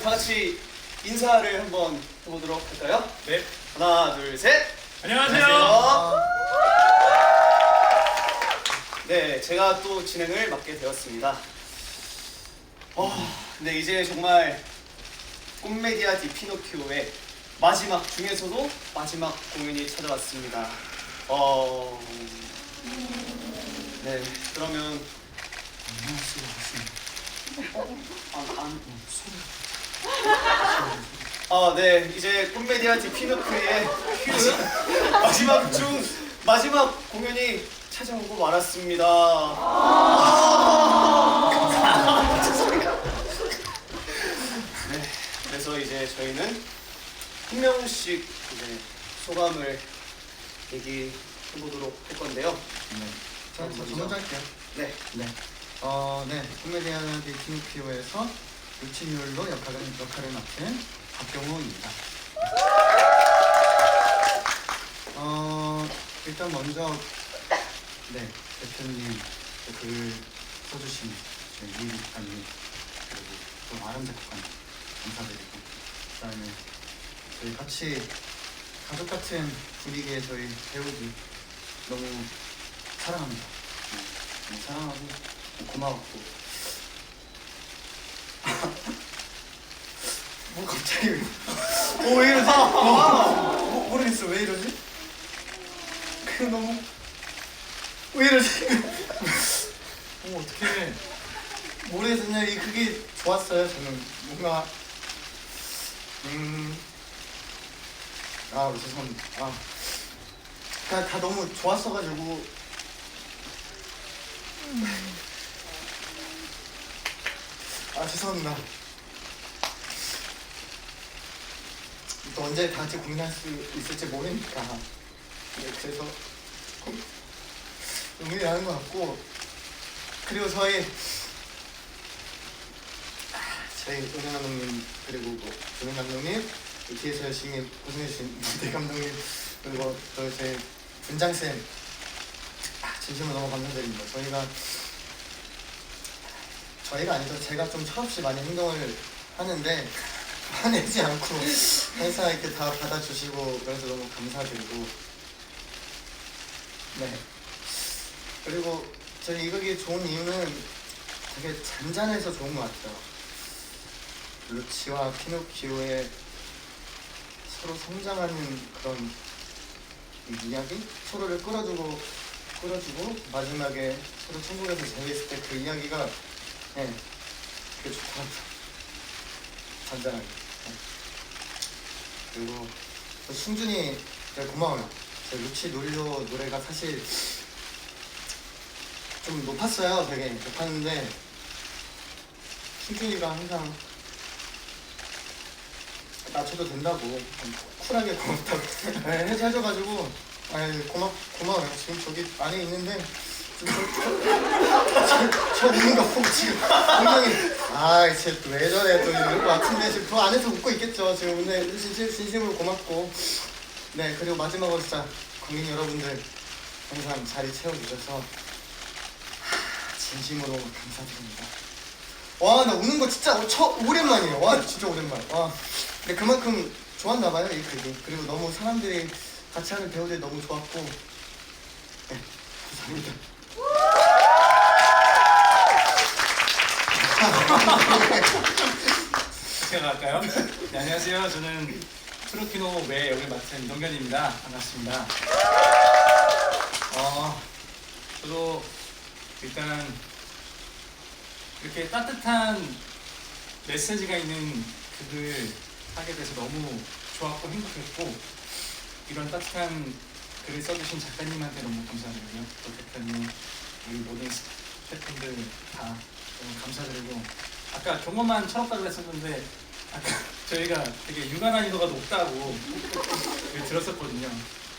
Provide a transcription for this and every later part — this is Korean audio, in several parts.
그러면 다 같이 인사를 한번 해보도록 할까요? 네. 하나, 둘, 셋. 안녕하세요. 네, 제가 또 진행을 맡게 되었습니다. 어, 근데 이제 정말 꽃메디아 디 피노키오의 마지막 중에서도 마지막 공연이 찾아왔습니다. 어, 네, 그러면 안, 안, 아, 네, 이제 꽃메디아 디 피노키오의 마지막 중 마지막 공연이 찾아오고 말았습니다. 아, 죄송해요. 네, 그래서 이제 저희는 한 명씩 이제 소감을 얘기해 보도록 할 건데요. 네. 저, 저, 먼저. 할게요. 네, 네. 어, 네. 코미디언 디티노피오에서 루치뉴얼로 역할을, 역할을 맡은 박경호입니다. 어, 일단 먼저, 네. 대표님 글 써주신 저희 이 작가님, 그리고 또 아름 작가님 감사드리고, 그 다음에 저희 같이 가족 같은 분위기의 저희 배우들 너무 사랑합니다. 네, 너무 사랑하고 고마웠고. 뭐 갑자기 어, 왜 이러지? 어, 모- 모르겠어 왜 이러지? 그 너무 왜 이러지? 어 어떻게 모르겠어 그냥 이 그게 좋았어요 저는 뭔가 음. 아 죄송합니다. 아. 다, 다 너무 좋았어가지고 아 죄송합니다. 또 언제 다 같이 공연할 수 있을지 모르니까 네, 그래서 응원이 하는 것 같고 그리고 저희 아, 저희 은행 감독님 그리고 뭐 조명 감독님 또 뒤에서 열심히 고생해주신 무대 감독님 그리고 또 저희 분장쌤 아, 진심으로 너무 감사드립니다. 저희가 저희가 아니죠. 제가 좀 철없이 많이 행동을 하는데 화내지 않고 항상 이렇게 다 받아주시고 그래서 너무 감사드리고 네 그리고 저희 이극이 좋은 이유는 되게 잔잔해서 좋은 것 같아요. 루치와 피노키오의 서로 성장하는 그런 이 이야기 서로를 끌어주고 끌어주고 마지막에 서로 천국에서 재회했을 때 그 이야기가 네 되게 좋더라고요. 잔잔하게. 네. 그리고 저 승준이 고마워요. 저 루치 놀려 노래가 사실 좀 높았어요. 되게 높았는데 승준이가 항상 낮춰도 된다고 쿨하게 고맙다고 네, 해줘가지고 고맙 고마워요. 지금 저기 안에 있는데 좀 저, 저, 저 웃는 거 보고 지금 분명히 아 쟤왜 저래 또 이럴 것 같은데 지금 그 안에서 웃고 있겠죠. 지금 오늘 진심 진심으로 고맙고 네 그리고 마지막으로 진짜 관객 여러분들 항상 자리 채워주셔서 진심으로 감사드립니다. 와 나 우는 거 진짜 처, 오랜만이에요. 와 진짜 오랜만. 와 근데 그만큼 좋았나 봐요 이 글이. 그리고 너무 사람들이 같이 하는 배우들이 너무 좋았고 네 감사합니다. 제가 갈까요? 네, 안녕하세요. 저는 트로키노 외 역을 맡은 이동견입니다. 반갑습니다. 어, 저도 일단 이렇게 따뜻한 메시지가 있는 극을 하게 돼서 너무 좋았고 행복했고 이런 따뜻한 글을 써주신 작가님한테 너무 감사드리고요. 또 대표님, 우리 모든 스태프분들 다 너무 감사드리고 아까 경험만 철없다고 했었는데 아까 저희가 되게 육아 난이도가 높다고 얘기를 들었었거든요.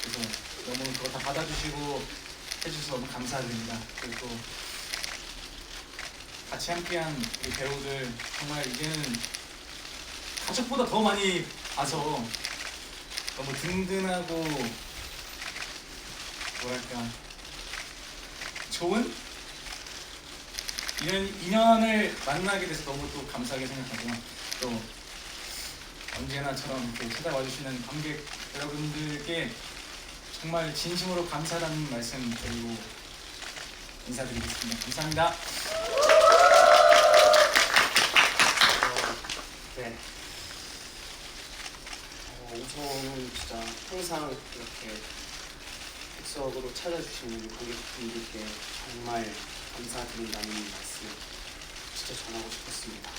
그래서 너무 그거 다 받아주시고 해주셔서 너무 감사드립니다. 그리고 또 같이 함께한 우리 배우들 정말 이제는 가족보다 더 많이 봐서 너무 든든하고 뭐랄까 좋은 인연, 인연을 만나게 돼서 너무 또 감사하게 생각하고요. 또 언제나처럼 이렇게 찾아와 주시는 관객 여러분들께 정말 진심으로 감사하다는 말씀 드리고 인사드리겠습니다. 감사합니다. 어, 네. 어, 우선은 진짜 항상 이렇게 객석으로 찾아주시는 관객분들께 정말 감사드린다는 말씀 진짜 전하고 싶었습니다.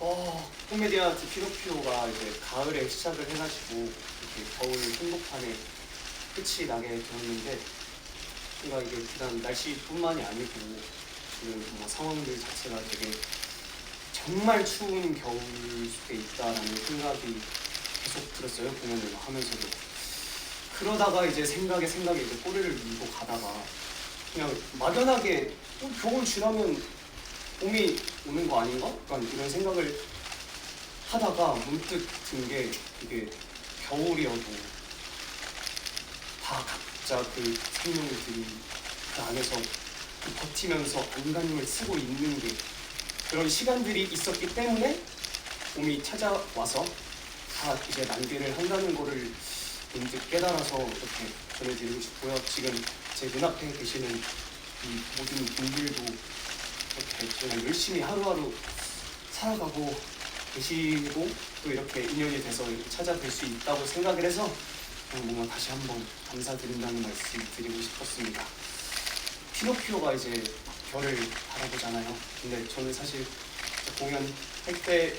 어, 코미디아트 피노피오가 이제 가을에 시작을 해가지고 이렇게 겨울 한복판에 끝이 나게 되었는데 뭔가 이게 비단 날씨뿐만이 아니고 지금 뭔가 상황들 자체가 되게 정말 추운 겨울 속에 있다라는 생각이 계속 들었어요 공연을 하면서도 그러다가 이제 생각에 생각에 이제 꼬리를 물고 가다가 그냥 막연하게 어, 겨울 지나면 봄이 오는 거 아닌가? 약간 이런 생각을 하다가 문득 든 게 이게 겨울이어도 다 각자 그 생명들이 그 안에서 버티면서 안간힘을 쓰고 있는 게 그런 시간들이 있었기 때문에 봄이 찾아와서 다 이제 난개를 한다는 거를 문득 깨달아서 이렇게 전해드리고 싶고요. 지금 제 눈앞에 계시는 이 모든 분들도 이렇게 정말 열심히 하루하루 살아가고 계시고 또 이렇게 인연이 돼서 찾아뵐 수 있다고 생각을 해서 뭔가 다시 한번 감사드린다는 말씀 드리고 싶었습니다. 피노키오가 이제 별을 바라보잖아요. 근데 저는 사실 공연 할 때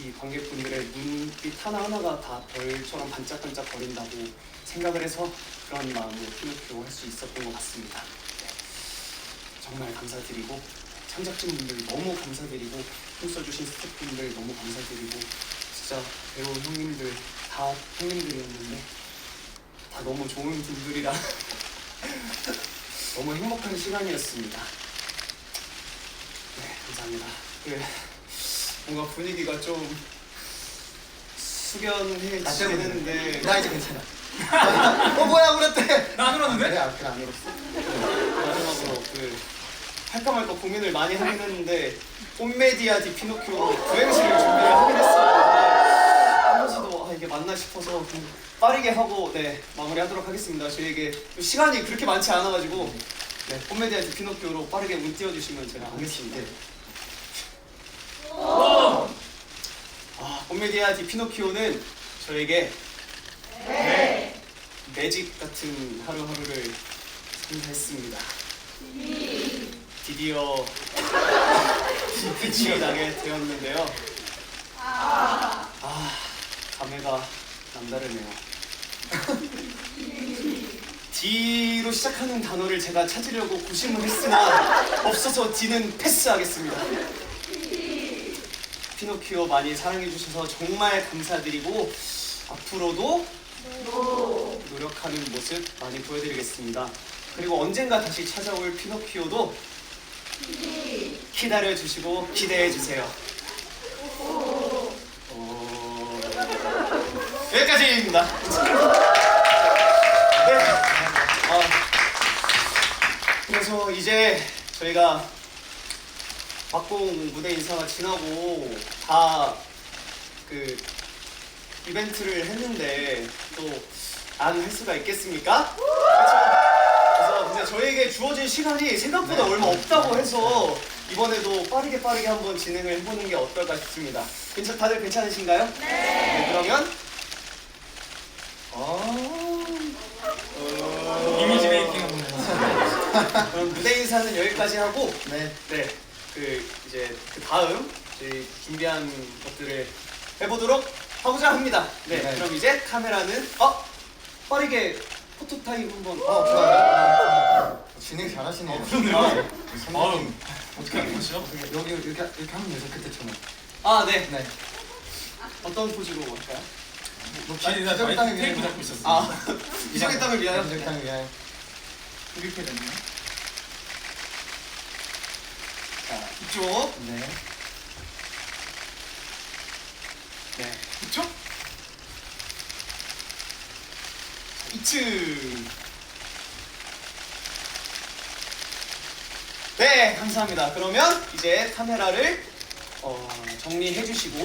이 관객분들의 눈빛 하나하나가 다 별처럼 반짝반짝 거린다고 생각을 해서 그런 마음으로 피노키오 할 수 있었던 것 같습니다. 네. 정말 감사드리고 창작진분들 너무 감사드리고 힘 써주신 스태프분들 너무 감사드리고 진짜 배우 형님들 다 형님들이었는데 다 너무 좋은 분들이라 너무 행복한 시간이었습니다. 네, 감사합니다. 그 뭔가 분위기가 좀. 숙연해지는데 나 이제 괜찮아. 어 뭐야 그랬대. 나 안 울었는데? 그래 안 울었어. 마지막으로 그 할까 말까 고민을 많이 하긴 했는데 홈메디아 디 피노키오 구행시를 준비를 하긴 했어요. 하면서도 아 이게 맞나 싶어서 빠르게 하고 네 마무리하도록 하겠습니다. 저희에게 또 시간이 그렇게 많지 않아가지고 네 홈메디아 디 피노키오로 빠르게 문 띄워주시면 제가 하겠습니다. 아 디 피노키오는 저에게 매직 같은 하루하루를 선사했습니다. 드디어 빛이 나게 되었는데요. 아, 감회가 남다르네요. D로 시작하는 단어를 제가 찾으려고 고심을 했으나 없어서 D는 패스하겠습니다. 피노키오 많이 사랑해 주셔서 정말 감사드리고 앞으로도 노력하는 모습 많이 보여드리겠습니다. 그리고 언젠가 다시 찾아올 피노키오도 기다려 주시고 기대해 주세요. 어... 여기까지입니다. 네. 어, 그래서 이제 저희가 막공 무대 인사가 지나고 다 그 이벤트를 했는데 또 안 할 수가 있겠습니까? 그래서 근데 저에게 주어진 시간이 생각보다 네. 얼마 없다고 해서 이번에도 빠르게 빠르게 한번 진행을 해보는 게 어떨까 싶습니다. 괜찮, 다들 괜찮으신가요? 네. 그러면 어... 어... 이미지 메이킹 한번 해봤습니다. 그럼 무대 인사는 여기까지 하고 네. 네, 그 이제 그 다음 저희 준비한 것들을 해보도록 하고자 합니다. 네, 네. 그럼 이제 카메라는 어 빠르게 포토 타임 한번. 어 좋아요. 진행 잘하시네요. 어, 그러네요. 선배님. 아유, 어떻게 하는 거죠? 여기 이렇게 이렇게 하면 되죠 그때처럼. 아, 네. 네. 어떤 포즈로 할까요? 뭐 아니, 나 땅을 테이프. 잡고 있었어. 아, 이정의 땅을 위하여. 기적 땅을 위하여. 이렇게 됐네요. 자, 이쪽. 네. 네. 그쵸? 이층. 네, 감사합니다. 그러면 이제 카메라를 어, 정리해 주시고